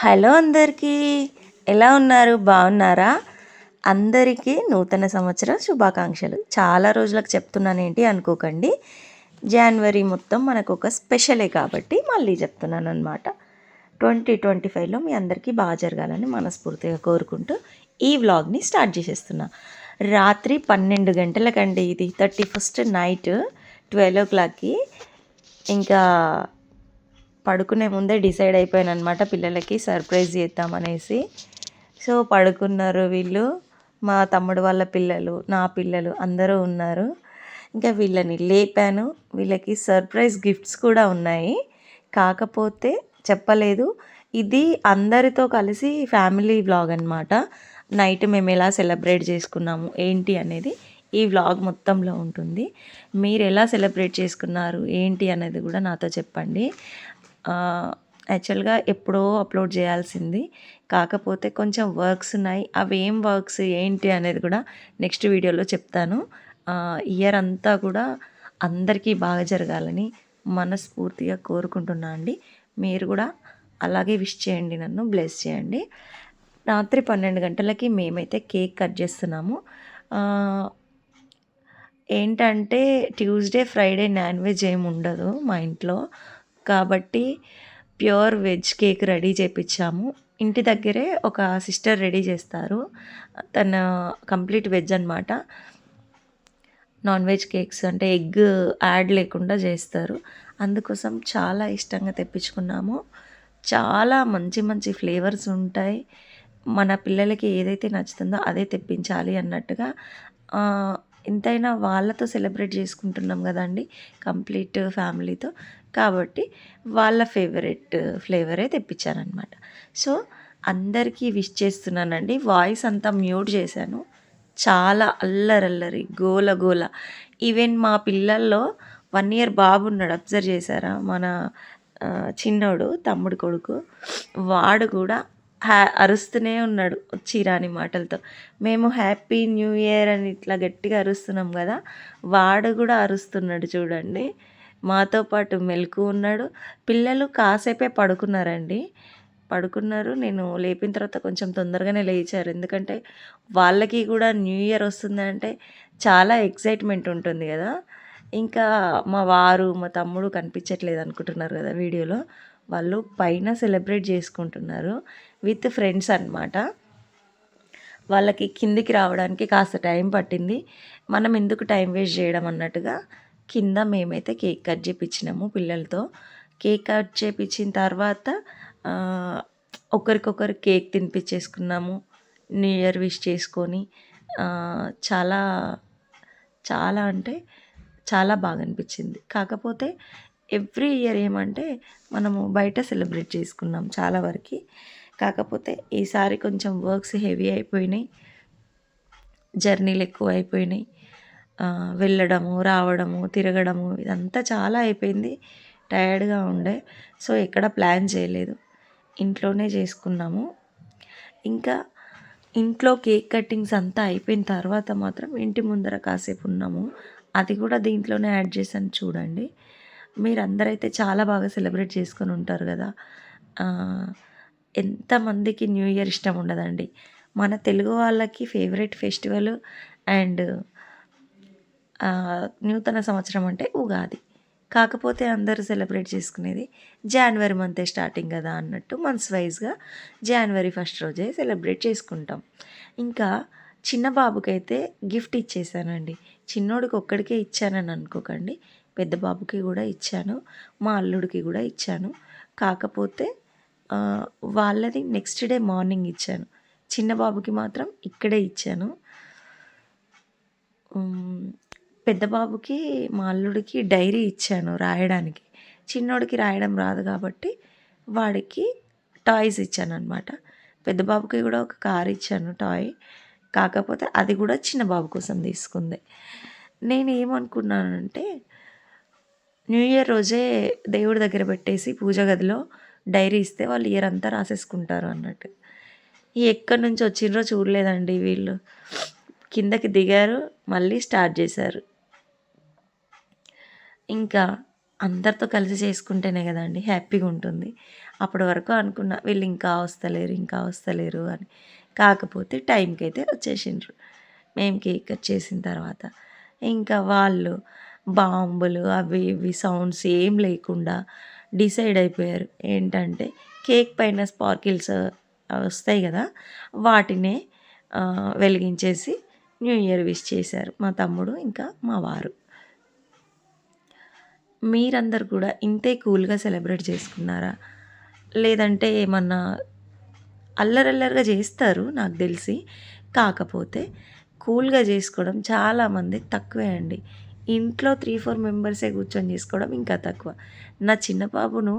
Hello అందరికీ. ఎలా ఉన్నారు? బాగున్నారా? అందరికీ నూతన సంవత్సర శుభాకాంక్షలు. చాలా రోజులకు చెప్తున్నాను ఏంటి అనుకోకండి. జనవరి మొత్తం మనకు ఒక స్పెషలే కాబట్టి మళ్ళీ చెప్తున్నాను అనమాట ట్వంటీ ట్వంటీ ఫైవ్లో మీ అందరికీ బాగా జరగాలని మనస్ఫూర్తిగా కోరుకుంటూ ఈ వ్లాగ్ని స్టార్ట్ చేసేస్తున్నా. రాత్రి పన్నెండు గంటలకండి ఇది. థర్టీ ఫస్ట్ నైట్ ట్వెల్వ్ ఓ క్లాక్కి. ఇంకా పడుకునే ముందే డిసైడ్ అయిపోయాను అనమాట పిల్లలకి సర్ప్రైజ్ చేద్దామనేసి. సో పడుకున్నారు వీళ్ళు. మా తమ్ముడు వాళ్ళ పిల్లలు నా పిల్లలు అందరూ ఉన్నారు. ఇంకా వీళ్ళని లేపాను. వీళ్ళకి సర్ప్రైజ్ గిఫ్ట్స్ కూడా ఉన్నాయి. కాకపోతే చెప్పలేదు. ఇది అందరితో కలిసి ఫ్యామిలీ వ్లాగ్ అనమాట నైట్ మేము ఎలా సెలబ్రేట్ చేసుకున్నాము ఏంటి అనేది ఈ వ్లాగ్ మొత్తంలో ఉంటుంది. మీరు ఎలా సెలబ్రేట్ చేసుకున్నారు ఏంటి అనేది కూడా నాతో చెప్పండి. యాక్చువల్గా ఎప్పుడో అప్లోడ్ చేయాల్సింది. కాకపోతే కొంచెం వర్క్స్ ఉన్నాయి. అవి ఏం వర్క్స్ ఏంటి అనేది కూడా నెక్స్ట్ వీడియోలో చెప్తాను. ఇయర్ అంతా కూడా అందరికీ బాగా జరగాలని మనస్ఫూర్తిగా కోరుకుంటున్నా అండి. మీరు కూడా అలాగే విష్ చేయండి నన్ను బ్లెస్ చేయండి. రాత్రి పన్నెండు గంటలకి మేమైతే కేక్ కట్ చేస్తున్నాము. ఏంటంటే ట్యూస్డే ఫ్రైడే నాన్ వెజ్ ఏమి ఉండదు మా ఇంట్లో. కాబట్టి ప్యూర్ వెజ్ కేక్ రెడీ చేపించాము ఇంటి దగ్గరే ఒక సిస్టర్ రెడీ చేస్తారు. తన కంప్లీట్ వెజ్ అనమాట నాన్ వెజ్ కేక్స్ అంటే ఎగ్ యాడ్ లేకుండా చేస్తారు. అందుకోసం చాలా ఇష్టంగా తెప్పించుకున్నాము. చాలా మంచి మంచి ఫ్లేవర్స్ ఉంటాయి. మన పిల్లలకి ఏదైతే నచ్చుతుందో అదే తెప్పించాలి అన్నట్టుగా ఎంతైనా వాళ్ళతో సెలబ్రేట్ చేసుకుంటున్నాం కదండి కంప్లీట్ ఫ్యామిలీతో. కాబట్టి వాళ్ళ ఫేవరెట్ ఫ్లేవరే తెప్పించారనమాట. సో అందరికీ విష్ చేస్తున్నానండి. వాయిస్ అంతా మ్యూట్ చేశాను. చాలా అల్లరల్లరి గోల గోల. ఈవెన్ మా పిల్లల్లో వన్ ఇయర్ బాబు ఉన్నాడు అబ్జర్వ్ చేశారా? మన చిన్నోడు తమ్ముడు కొడుకు. వాడు కూడా హ్యా అరుస్తూనే ఉన్నాడు వచ్చిరాని మాటలతో. మేము హ్యాపీ న్యూ ఇయర్ అని ఇట్లా గట్టిగా అరుస్తున్నాం కదా వాడు కూడా అరుస్తున్నాడు చూడండి. మాతో పాటు మెలకు ఉన్నాడు. పిల్లలు కాసేపే పడుకున్నారండి. పడుకున్నారు. నేను లేపిన తర్వాత కొంచెం తొందరగానే లేచారు. ఎందుకంటే వాళ్ళకి కూడా న్యూ ఇయర్ వస్తుందంటే చాలా ఎక్సైట్మెంట్ ఉంటుంది కదా. ఇంకా మా వారు మా తమ్ముడు కనిపించట్లేదు అనుకుంటున్నారు కదా వీడియోలో. వాళ్ళు పైన సెలబ్రేట్ చేసుకుంటున్నారు. విత్ ఫ్రెండ్స్ అనమాట వాళ్ళకి కిందికి రావడానికి కాస్త టైం పట్టింది. మనం ఎందుకు టైం వేస్ట్ చేయడం అన్నట్టుగా కింద మేమైతే కేక్ కట్ చేయించినాము పిల్లలతో. కేక్ కట్ చేయించిన తర్వాత ఒకరికొకరు కేక్ తినిపించేసుకున్నాము న్యూ ఇయర్ విష్ చేసుకొని చాలా చాలా అంటే చాలా బాగా అనిపించింది. కాకపోతే ఎవ్రీ ఇయర్ ఏమంటే మనము బయట సెలబ్రేట్ చేసుకున్నాం చాలా వరకు. కాకపోతే ఈసారి కొంచెం వర్క్స్ హెవీ అయిపోయినాయి. జర్నీలు ఎక్కువ అయిపోయినాయి. వెళ్ళడము రావడము తిరగడము ఇదంతా చాలా అయిపోయింది. టయర్డ్గా ఉండే. సో ఎక్కడ ప్లాన్ చేయలేదు. ఇంట్లోనే చేసుకున్నాము. ఇంకా ఇంట్లో కేక్ కటింగ్స్ అంతా అయిపోయిన తర్వాత మాత్రం ఇంటి ముందర కాసేపు ఉన్నాము. అది కూడా దీంట్లోనే యాడ్ చేశాను చూడండి. మీరు అందరైతే చాలా బాగా సెలబ్రేట్ చేసుకొని ఉంటారు కదా. ఎంతమందికి న్యూ ఇయర్ ఇష్టం ఉండదండి. మన తెలుగు వాళ్ళకి ఫేవరెట్ ఫెస్టివల్ అండ్ నూతన సంవత్సరం అంటే ఉగాది. కాకపోతే అందరూ సెలబ్రేట్ చేసుకునేది జనవరి మంతే స్టార్టింగ్ కదా అన్నట్టు మంత్స్ వైజ్గా జనవరి ఫస్ట్ రోజే సెలబ్రేట్ చేసుకుంటాం. ఇంకా చిన్న బాబుకైతే గిఫ్ట్ ఇచ్చేసానండి. చిన్నోడికి ఒక్కడికే ఇచ్చానని అనుకోకండి. పెద్ద బాబుకి కూడా ఇచ్చాను. మా అల్లుడికి కూడా ఇచ్చాను. కాకపోతే వాళ్ళది నెక్స్ట్ డే మార్నింగ్ ఇచ్చాను. చిన్న బాబుకి మాత్రం ఇక్కడే ఇచ్చాను. పెద్ద బాబుకి మా అల్లుడికి డైరీ ఇచ్చాను రాయడానికి. చిన్నోడికి రాయడం రాదు కాబట్టి వాడికి టాయ్స్ ఇచ్చాను అనమాట పెద్ద బాబుకి కూడా ఒక కార్ ఇచ్చాను టాయ్ కాకపోతే అది కూడా చిన్న బాబు కోసం తీసుకుంది. నేను ఏమనుకున్నానంటే న్యూ ఇయర్ రోజే దేవుడి దగ్గర పెట్టేసి పూజ గదిలో డైరీ ఇస్తే వాళ్ళు ఇయర్ అంతా రాసేసుకుంటారు అన్నట్టు. ఎక్కడి నుంచి వచ్చిండ్రో చూడలేదండి వీళ్ళు. కిందకి దిగారు మళ్ళీ స్టార్ట్ చేశారు. ఇంకా అందరితో కలిసి చేసుకుంటేనే కదండి హ్యాపీగా ఉంటుంది. అప్పటి వరకు అనుకున్నా వీళ్ళు ఇంకా వస్తలేరు ఇంకా వస్తలేరు అని. కాకపోతే టైంకి అయితే వచ్చేసిండ్రు. మేము కేక్ కట్ చేసిన తర్వాత. ఇంకా వాళ్ళు బాంబులు అవి ఇవి సౌండ్స్ ఏం లేకుండా డిసైడ్ అయిపోయారు. ఏంటంటే కేక్ పైన స్పార్కిల్స్ వస్తాయి కదా వాటినే వెలిగించేసి న్యూ ఇయర్ విష్ చేశారు. మా తమ్ముడు ఇంకా మా వారు. మీరందరు కూడా ఇంతే కూల్గా సెలబ్రేట్ చేసుకున్నారా? లేదంటే ఏమన్నా అల్లరల్లరిగా చేస్తారు నాకు తెలిసి. కాకపోతే కూల్గా చేసుకోవడం చాలామంది తక్కువే అండి. ఇంట్లో త్రీ ఫోర్ మెంబర్సే కూర్చొని చేసుకోవడం ఇంకా తక్కువ. నా చిన్నబాబును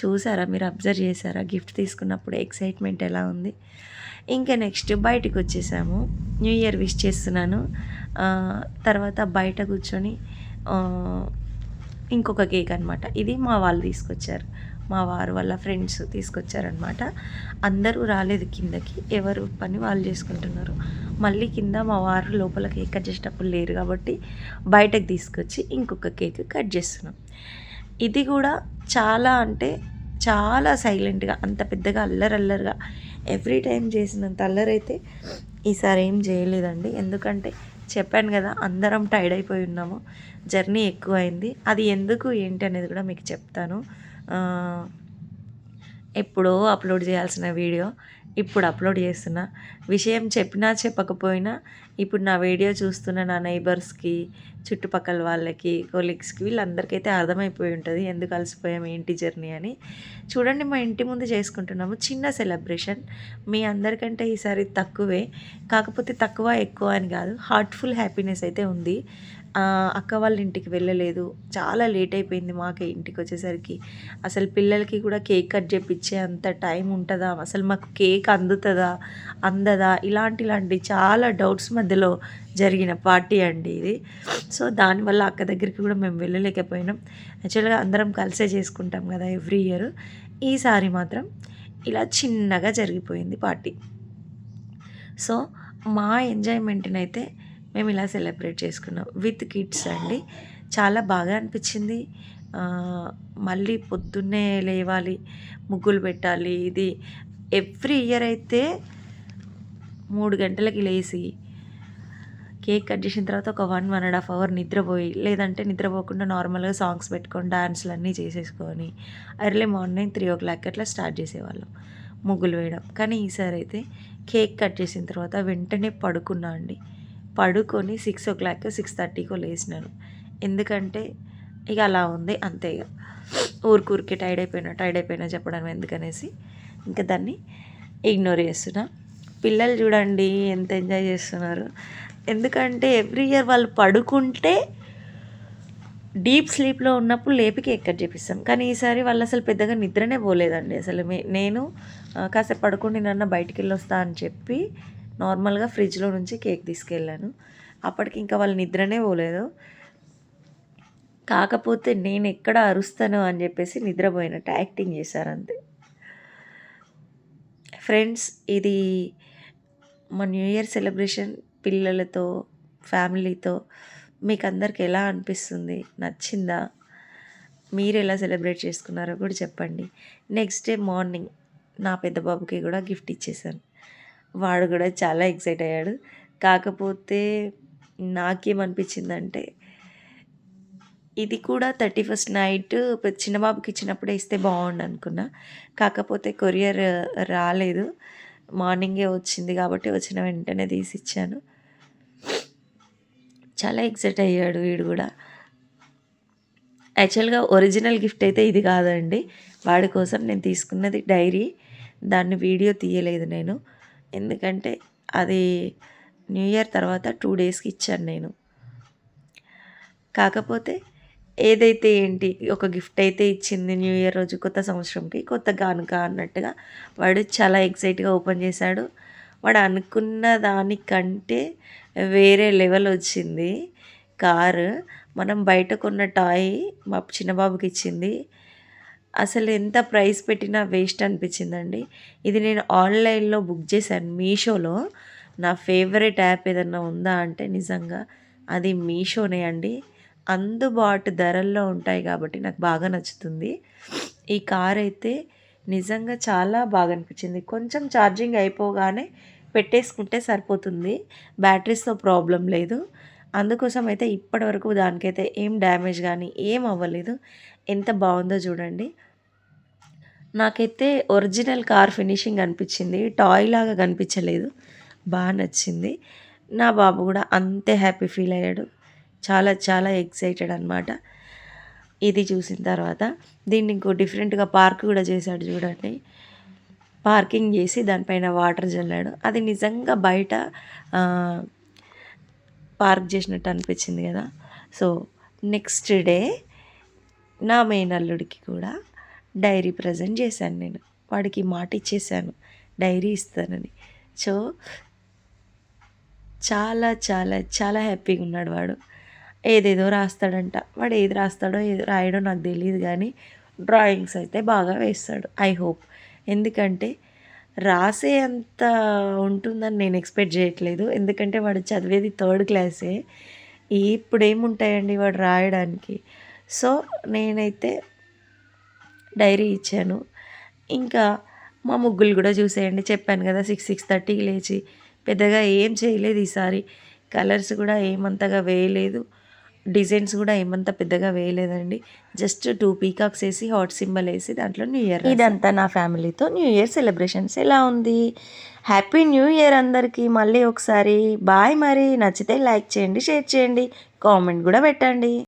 చూసారా? మీరు అబ్జర్వ్ చేశారా? గిఫ్ట్ తీసుకున్నప్పుడు ఎక్సైట్మెంట్ ఎలా ఉంది? ఇంకా నెక్స్ట్ బయటకు వచ్చేసాము. న్యూ ఇయర్ విష్ చేస్తున్నాను. తర్వాత బయట కూర్చొని ఇంకొక కేక్ అనమాట ఇది మా వాళ్ళు తీసుకొచ్చారు. మా వారు వాళ్ళ ఫ్రెండ్స్ తీసుకొచ్చారనమాట. అందరూ రాలేదు కిందకి. ఎవరు పని వాళ్ళు చేసుకుంటున్నారు. మళ్ళీ కింద మా వారు లోపల కేక్ కట్ చేసేటప్పుడు లేరు కాబట్టి బయటకు తీసుకొచ్చి ఇంకొక కేక్ కట్ చేస్తున్నాం. ఇది కూడా చాలా అంటే చాలా సైలెంట్గా అంత పెద్దగా అల్లరల్లరుగా ఎవ్రీ టైం చేసినంత అల్లరైతే ఈసారి ఏం చేయలేదండి. ఎందుకంటే చెప్పాను కదా అందరం టైర్డ్ అయిపోయి ఉన్నాము. జర్నీ ఎక్కువైంది. అది ఎందుకు ఏంటి అనేది కూడా మీకు చెప్తాను. ఎప్పుడో అప్లోడ్ చేయాల్సిన వీడియో ఇప్పుడు అప్లోడ్ చేస్తున్నా. విషయం చెప్పినా చెప్పకపోయినా ఇప్పుడు నా వీడియో చూస్తున్న నా నైబర్స్కి చుట్టుపక్కల వాళ్ళకి కొలీగ్స్కి వీళ్ళందరికైతే అర్థమైపోయి ఉంటుంది. ఎందుకు అలసిపోయాం ఏంటి జర్నీ అని. చూడండి మా ఇంటి ముందు చేసుకుంటున్నాము. చిన్న సెలబ్రేషన్. మీ అందరికంటే ఈసారి తక్కువే. కాకపోతే తక్కువ ఎక్కువ అని కాదు. హార్ట్ఫుల్ హ్యాపీనెస్ అయితే ఉంది. అక్క వాళ్ళ ఇంటికి వెళ్ళలేదు. చాలా లేట్ అయిపోయింది మాకే ఇంటికి వచ్చేసరికి. అసలు పిల్లలకి కూడా కేక్ కట్ చేపించే అంత టైం ఉంటుందా? అసలు మాకు కేక్ అందుతుందా? అందదా? ఇలాంటి ఇలాంటి చాలా డౌట్స్ మధ్యలో జరిగిన పార్టీ అండి ఇది. సో దానివల్ల అక్క దగ్గరికి కూడా మేము వెళ్ళలేకపోయినాం. యాక్చువల్గా అందరం కలిసే చేసుకుంటాం కదా ఎవ్రీ ఇయర్. ఈసారి మాత్రం ఇలా చిన్నగా జరిగిపోయింది పార్టీ. సో మా ఎంజాయ్మెంట్ని అయితే మేము ఇలా సెలబ్రేట్ చేసుకున్నాం. విత్ కిడ్స్ అండి. చాలా బాగా అనిపించింది. మళ్ళీ పొద్దున్నే లేవాలి ముగ్గులు పెట్టాలి. ఇది ఎవ్రీ ఇయర్ అయితే మూడు గంటలకి లేచి కేక్ కట్ చేసిన తర్వాత ఒక one one and half hour నిద్రపోయి లేదంటే నిద్రపోకుండా నార్మల్గా సాంగ్స్ పెట్టుకొని డాన్స్లు అన్నీ చేసేసుకొని early morning three o'clock అట్లా స్టార్ట్ చేసేవాళ్ళం ముగ్గులు వేయడం. కానీ ఈసారి అయితే కేక్ కట్ చేసిన తర్వాత వెంటనే పడుకున్నా అండి. పడుకొని సిక్స్ ఓ క్లాక్ సిక్స్ థర్టీకో లేచినాను. ఎందుకంటే ఇక అలా ఉంది అంతే ఇక. ఊరికూరికే టైడ్ అయిపోయినా టైడ్ అయిపోయినా చెప్పడం ఎందుకనేసి ఇంకా దాన్ని ఇగ్నోర్ చేస్తున్నా. పిల్లలు చూడండి ఎంత ఎంజాయ్ చేస్తున్నారు. ఎందుకంటే ఎవ్రీ ఇయర్ వాళ్ళు పడుకుంటే డీప్ స్లీప్లో ఉన్నప్పుడు లేపికి ఎక్కడ చేపిస్తాం. కానీ ఈసారి వాళ్ళు అసలు పెద్దగా నిద్రనే పోలేదండి. అసలు నేను కాసేపు పడుకుని నన్న బయటికి వెళ్ళొస్తా అని చెప్పి నార్మల్గా ఫ్రిడ్జ్లో నుంచి కేక్ తీసుకెళ్ళాను. అప్పటికి ఇంకా వాళ్ళు నిద్రనే పోలేదు. కాకపోతే నేను ఎక్కడ అరుస్తాను అని చెప్పేసి నిద్రపోయినట్టు యాక్టింగ్ చేశారు అంతే. ఫ్రెండ్స్ ఇది మా న్యూ ఇయర్ సెలబ్రేషన్ పిల్లలతో ఫ్యామిలీతో మీకు అందరికి ఎలా అనిపిస్తుంది? నచ్చిందా? మీరు ఎలా సెలబ్రేట్ చేసుకున్నారో కూడా చెప్పండి. నెక్స్ట్ డే మార్నింగ్ నా పెద్ద బాబుకి కూడా గిఫ్ట్ ఇచ్చేసాను వాడు కూడా చాలా ఎక్సైట్ అయ్యాడు. కాకపోతే నాకేమనిపించిందంటే ఇది కూడా థర్టీ ఫస్ట్ నైట్ చిన్న బాబుకి ఇచ్చినప్పుడే ఇస్తే బాగుండు అనుకున్నా. కాకపోతే కొరియర్ రాలేదు. మార్నింగే వచ్చింది కాబట్టి వచ్చిన వెంటనే తీసి ఇచ్చాను చాలా ఎక్సైట్ అయ్యాడు వీడు కూడా. యాక్చువల్గా ఒరిజినల్ గిఫ్ట్ అయితే ఇది కాదండి. వాడి కోసం నేను తీసుకున్నది డైరీ. దాన్ని వీడియో తీయలేదు నేను. ఎందుకంటే అది న్యూ ఇయర్ తర్వాత టూ డేస్కి ఇచ్చాను నేను. కాకపోతే ఏదైతే ఏంటి ఒక గిఫ్ట్ అయితే ఇచ్చింది న్యూ ఇయర్ రోజు కొత్త సంవత్సరంకి కొత్త కానుక అన్నట్టుగా వాడు చాలా ఎక్సైట్గా ఓపెన్ చేశాడు. వాడు అనుకున్న దానికంటే వేరే లెవెల్ వచ్చింది కారు. మనం బయట కొన్న టాయ్ మా చిన్నబాబుకి ఇచ్చింది. అసలు ఎంత ప్రైస్ పెట్టినా వేస్ట్ అనిపించిందండి. ఇది నేను ఆన్లైన్లో బుక్ చేశాను మీషోలో. నా ఫేవరెట్ యాప్ ఏదన్నా ఉందా అంటే నిజంగా అది మీషోనే అండి. అందుబాటు ధరల్లో ఉంటాయి కాబట్టి నాకు బాగా నచ్చుతుంది. ఈ కార్ అయితే నిజంగా చాలా బాగా అనిపించింది. కొంచెం ఛార్జింగ్ అయిపోగానే పెట్టేసుకుంటే సరిపోతుంది. బ్యాటరీస్తో ప్రాబ్లం లేదు. అందుకోసం అయితే ఇప్పటివరకు దానికైతే ఏం డ్యామేజ్ కానీ ఏం అవ్వలేదు. ఎంత బాగుందో చూడండి. నాకైతే ఒరిజినల్ కార్ ఫినిషింగ్ అనిపించింది. టాయ్ లాగా కనిపించలేదు. బాగా నచ్చింది. నా బాబు కూడా అంతే హ్యాపీ ఫీల్ అయ్యాడు. చాలా చాలా ఎక్సైటెడ్ అనమాట ఇది చూసిన తర్వాత దీన్ని ఇంకో డిఫరెంట్గా పార్క్ కూడా చేశాడు చూడండి. పార్కింగ్ చేసి దానిపైన వాటర్ చల్లాడు. అది నిజంగా బయట పార్క్ చేసినట్టు అనిపించింది కదా. సో నెక్స్ట్ డే నా మేనల్లుడికి కూడా డైరీ ప్రజెంట్ చేశాను నేను. వాడికి మాట ఇచ్చేసాను డైరీ ఇస్తానని. సో చాలా చాలా చాలా హ్యాపీగా ఉన్నాడు వాడు. ఏదేదో రాస్తాడంట. వాడు ఏది రాస్తాడో ఏది రాయడో నాకు తెలియదు కానీ డ్రాయింగ్స్ అయితే బాగా వేస్తాడు ఐ హోప్. ఎందుకంటే రాసే అంత ఉంటుందని నేను ఎక్స్పెక్ట్ చేయట్లేదు. ఎందుకంటే వాడు చదివేది థర్డ్ క్లాసే. ఇప్పుడు ఏముంటాయండి వాడు రాయడానికి? సో నేనైతే డైరీ ఇచ్చాను. ఇంకా మా ముగ్గులు కూడా చూసేయండి. చెప్పాను కదా సిక్స్ సిక్స్ థర్టీకి లేచి పెద్దగా ఏం చేయలేదు ఈసారి. కలర్స్ కూడా ఏమంతగా వేయలేదు. డిజైన్స్ కూడా ఏమంత పెద్దగా వేయలేదండి. జస్ట్ టూ పీకాక్స్ వేసి హాట్ సింబల్ వేసి దాంట్లో న్యూ ఇయర్ ఇదంతా నా ఫ్యామిలీతో న్యూ ఇయర్ సెలబ్రేషన్స్ ఎలా ఉంది? హ్యాపీ న్యూ ఇయర్ అందరికీ. మళ్ళీ ఒకసారి. బాయ్ మరి. నచ్చితే లైక్ చేయండి షేర్ చేయండి. కామెంట్ కూడా పెట్టండి.